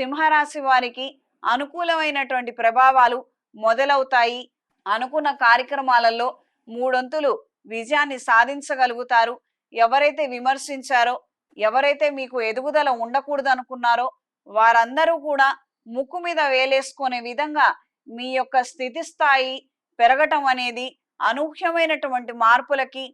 సింహరాశి వారికి అనుకూలమైనటువంటి ప్రభావాలు మొదలవుతాయి. అనుకున్న కార్యక్రమాలలో మూడొంతులు విజయాన్ని సాధించగలుగుతారు. ఎవరైతే విమర్శించారో ఎవరైతే మీకు ఎదుగుదల ఉండకూడదు అనుకున్నారో వారందరూ కూడా ముక్కు మీద వేలేసుకునే విధంగా మీ యొక్క స్థితి స్థాయి పెరగటం అనేది అనూహ్యమైనటువంటి మార్పులకి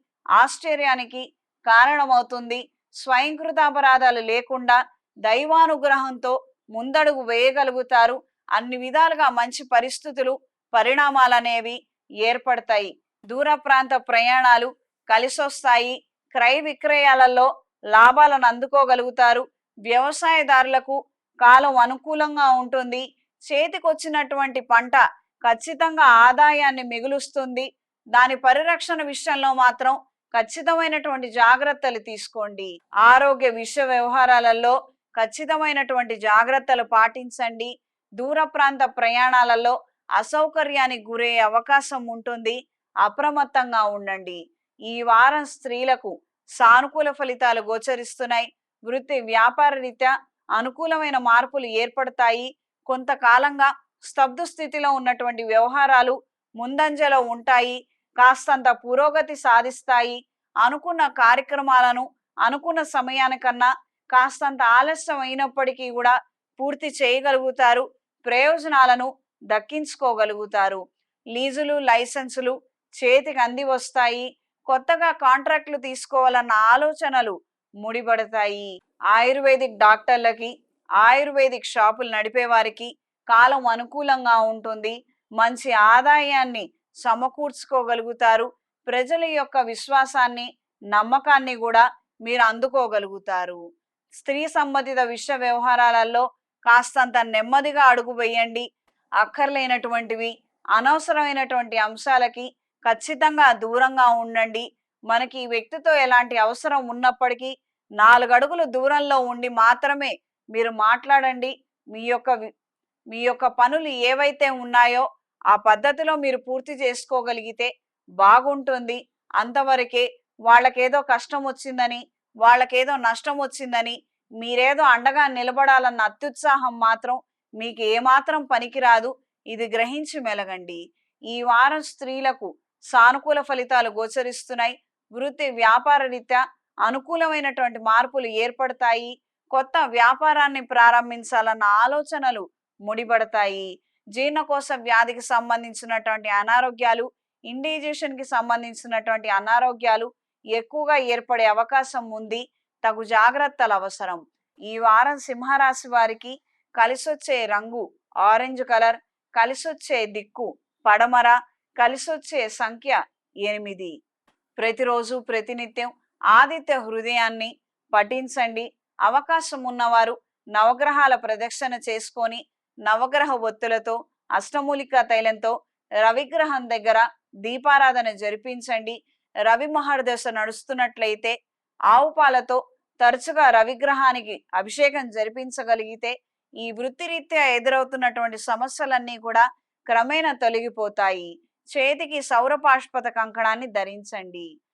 ఆశ్చర్యానికి కారణమవుతుంది. స్వయంకృతాపరాధాలు లేకుండా దైవానుగ్రహంతో ముందడుగు వేయగలుగుతారు. అన్ని విధాలుగా మంచి పరిస్థితులు పరిణామాలనేవి ఏర్పడతాయి. దూర ప్రాంత ప్రయాణాలు కలిసొస్తాయి. క్రయ విక్రయాలలో లాభాలను అందుకోగలుగుతారు. వ్యవసాయదారులకు కాలం అనుకూలంగా ఉంటుంది. చేతికొచ్చినటువంటి పంట ఖచ్చితంగా ఆదాయాన్ని మిగులుస్తుంది. దాని పరిరక్షణ విషయంలో మాత్రం ఖచ్చితమైనటువంటి జాగ్రత్తలు తీసుకోండి. ఆరోగ్య విషయ వ్యవహారాలలో ఖచ్చితమైనటువంటి జాగ్రత్తలు పాటించండి. దూర ప్రాంత ప్రయాణాలలో అసౌకర్యానికి గురయ్యే అవకాశం ఉంటుంది. అప్రమత్తంగా ఉండండి. ఈ వారం స్త్రీలకు సానుకూల ఫలితాలు గోచరిస్తున్నాయి. వృత్తి వ్యాపార రీత్యా అనుకూలమైన మార్పులు ఏర్పడతాయి. కొంతకాలంగా స్తబ్దు స్థితిలో ఉన్నటువంటి వ్యవహారాలు ముందంజలో ఉంటాయి. కాస్తంత పురోగతి సాధిస్తాయి. అనుకున్న కార్యక్రమాలను అనుకున్న సమయానికన్నా కాస్తంత ఆలస్యం అయినప్పటికీ కూడా పూర్తి చేయగలుగుతారు ప్రయోజనాలను దక్కించుకోగలుగుతారు. లీజులు లైసెన్సులు చేతికి అంది వస్తాయి. కొత్తగా కాంట్రాక్టులు తీసుకోవాలన్న ఆలోచనలు ముడిపడతాయి. ఆయుర్వేదిక్ డాక్టర్లకి ఆయుర్వేదిక్ షాపులు నడిపే వారికి కాలం అనుకూలంగా ఉంటుంది. మంచి ఆదాయాన్ని సమకూర్చుకోగలుగుతారు. ప్రజల యొక్క విశ్వాసాన్ని నమ్మకాన్ని కూడా మీరు అందుకోగలుగుతారు. స్త్రీ సంబంధిత విషయ వ్యవహారాలలో కాస్తంత నెమ్మదిగా అడుగు వేయండి. అక్కర్లేనటువంటివి అనవసరమైనటువంటి అంశాలకి ఖచ్చితంగా దూరంగా ఉండండి. మనకి ఈ వ్యక్తితో ఎలాంటి అవసరం ఉన్నప్పటికీ నాలుగు అడుగులు దూరంలో ఉండి మాత్రమే మీరు మాట్లాడండి. మీ యొక్క మీ యొక్క పనులు ఏవైతే ఉన్నాయో ఆ పద్ధతిలో మీరు పూర్తి చేసుకోగలిగితే బాగుంటుంది. అంతవరకే వాళ్ళకేదో కష్టం వచ్చిందని వాళ్ళకేదో నష్టం వచ్చిందని మీరేదో అండగా నిలబడాలన్న అత్యుత్సాహం మాత్రం మీకు ఏమాత్రం పనికిరాదు. ఇది గ్రహించి మెలగండి. ఈ వారం స్త్రీలకు సానుకూల ఫలితాలు గోచరిస్తున్నాయి. వృత్తి వ్యాపార రీత్యా అనుకూలమైనటువంటి మార్పులు ఏర్పడతాయి. కొత్త వ్యాపారాన్ని ప్రారంభించాలన్న ఆలోచనలు ముడిపడతాయి. జీర్ణకోశ వ్యాధికి సంబంధించినటువంటి అనారోగ్యాలు ఇండిజేషన్కి సంబంధించినటువంటి అనారోగ్యాలు ఎక్కువగా ఏర్పడే అవకాశం ఉంది. తగు జాగ్రత్తలు అవసరం. ఈ వారం సింహరాశి వారికి కలిసొచ్చే రంగు ఆరెంజ్ కలర్ కలిసొచ్చే దిక్కు పడమర కలిసొచ్చే సంఖ్య ఎనిమిది. ప్రతిరోజు ప్రతినిత్యం ఆదిత్య హృదయాన్ని పఠించండి. అవకాశం ఉన్నవారు నవగ్రహాల ప్రదక్షిణ చేసుకొని నవగ్రహ ఒత్తులతో అష్టమూలికా తైలంతో రవిగ్రహం దగ్గర దీపారాధన జరిపించండి. రవి మహర్దశ నడుస్తున్నట్లయితే ఆవు పాలతో తరచుగా రవిగ్రహానికి అభిషేకం జరిపించగలిగితే ఈ వృత్తిరీత్యా ఎదురవుతున్నటువంటి సమస్యలన్నీ కూడా క్రమేణా తొలగిపోతాయి. చేతికి సౌరపాష్పత కంకణాన్ని ధరించండి.